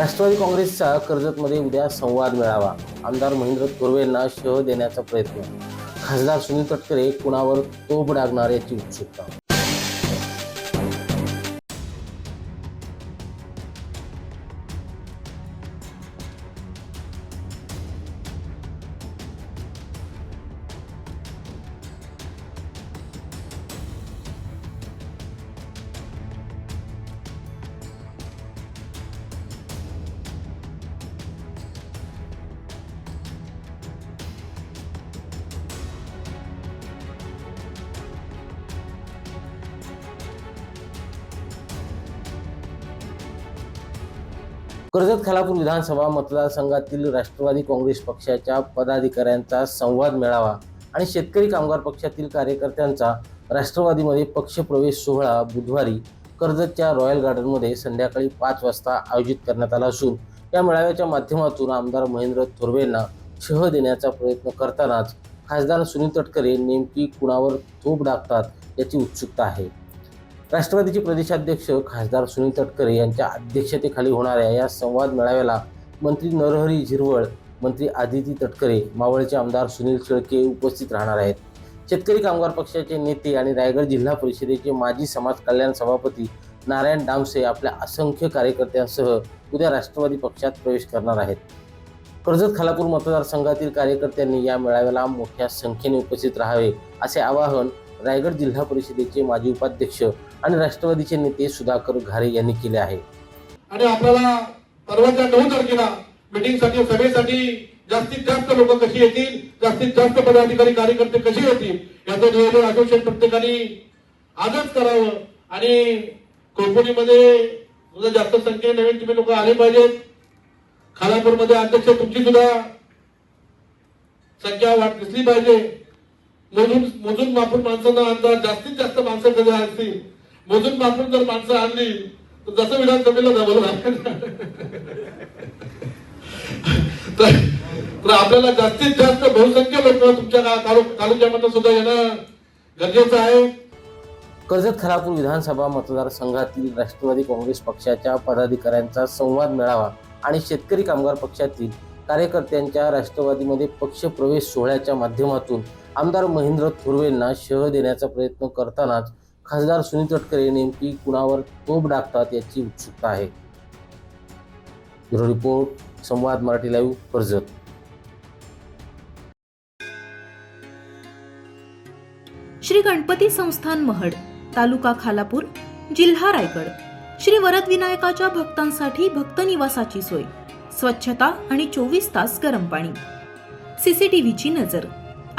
राष्ट्रवादी काँग्रेसचा कर्जतमध्ये उद्या संवाद मिळावा. आमदार महेंद्र थोरवेंना शह देण्याचा प्रयत्न. खासदार सुनील तटकरे कुणावर तोफ डागणार याची उत्सुकता? कर्जत खालापूर विधानसभा मतदारसंघातील राष्ट्रवादी काँग्रेस पक्षाच्या पदाधिकाऱ्यांचा संवाद मेळावा आणि शेतकरी कामगार पक्षातील कार्यकर्त्यांचा राष्ट्रवादीमध्ये पक्षप्रवेश सोहळा बुधवारी कर्जतच्या रॉयल गार्डनमध्ये संध्याकाळी पाच वाजता आयोजित करण्यात आला असून या मेळाव्याच्या माध्यमातून आमदार महेंद्र थोरवेंना शह देण्याचा प्रयत्न करतानाच खासदार सुनील तटकरे नेमकी कुणावर थोप डाकतात याची उत्सुकता आहे. राष्ट्रवादीचे प्रदेशाध्यक्ष खासदार सुनील तटकरे यांच्या अध्यक्षतेखाली होणाऱ्या या संवाद मेळाव्याला मंत्री नरहरी झिरवळ मंत्री आदिती तटकरे मावळचे आमदार सुनील शेळके उपस्थित राहणार आहेत. शेतकरी कामगार पक्षाचे नेते आणि रायगड जिल्हा परिषदेचे माजी समाज कल्याण सभापती नारायण डामसे आपल्या असंख्य कार्यकर्त्यांसह उद्या राष्ट्रवादी पक्षात प्रवेश करणार आहेत. कर्जत खालापूर मतदारसंघातील कार्यकर्त्यांनी या मेळाव्याला मोठ्या संख्येने उपस्थित राहावे असे आवाहन रायगड जिल्हा परिषदेचे माजी उपाध्यक्ष आणि राष्ट्रवादीचे नेते सुधाकर घारे यांनी केले आहे. आणि आपल्याला परवाच्या नऊ तारखेला मीटिंगसाठी सभेसाठी जास्तीत जास्त लोक कशी येतील जास्तीत जास्त पदाधिकारी कार्यकर्ते कसे येतील याचं नियोजन अध्यक्ष प्रत्येकाने आजच करावं. आणि कोकणीमध्ये जास्त संख्येने नवीन तुम्ही लोक आले पाहिजेत. खालापूरमध्ये अध्यक्ष तुमची सुद्धा संख्या वाढ दिसली पाहिजे. मोजून मोजून मापून माणसांना आणता जास्तीत जास्त माणसं कधी असतील मोजून मापून जर माणसं आणली तर जसं विधानसभेला जमलं तर तर आपल्याला जास्तीत जास्त बहुसंख्य लोक तुमच्या तालुक्यामध्ये सुद्धा येणं गरजेचं आहे. कर्जत खरापूर विधानसभा मतदारसंघातील राष्ट्रवादी काँग्रेस पक्षाच्या पदाधिकाऱ्यांचा संवाद मेळावा आणि शेतकरी कामगार पक्षातील कार्यकर्त्यांच्या राष्ट्रवादीमध्ये पक्षप्रवेश सोहळ्याच्या माध्यमातून आमदार महेंद्र थोरवेंना शह देण्याचा प्रयत्न करतानाच खासदार सुनील तटकरे नेमकी कुणावर तोप डाकतात याची उत्सुकता आहे. Bureau report Samvad Marathi live Karjat. Shri Ganpati Sansthan Mahad taluka Khalapur जिल्हा रायगड. श्री वरद विनायकाच्या भक्तांसाठी भक्त निवासाची सोय. स्वच्छता आणि चोवीस तास गरम पाणी. सीसीटीव्हीची नजर.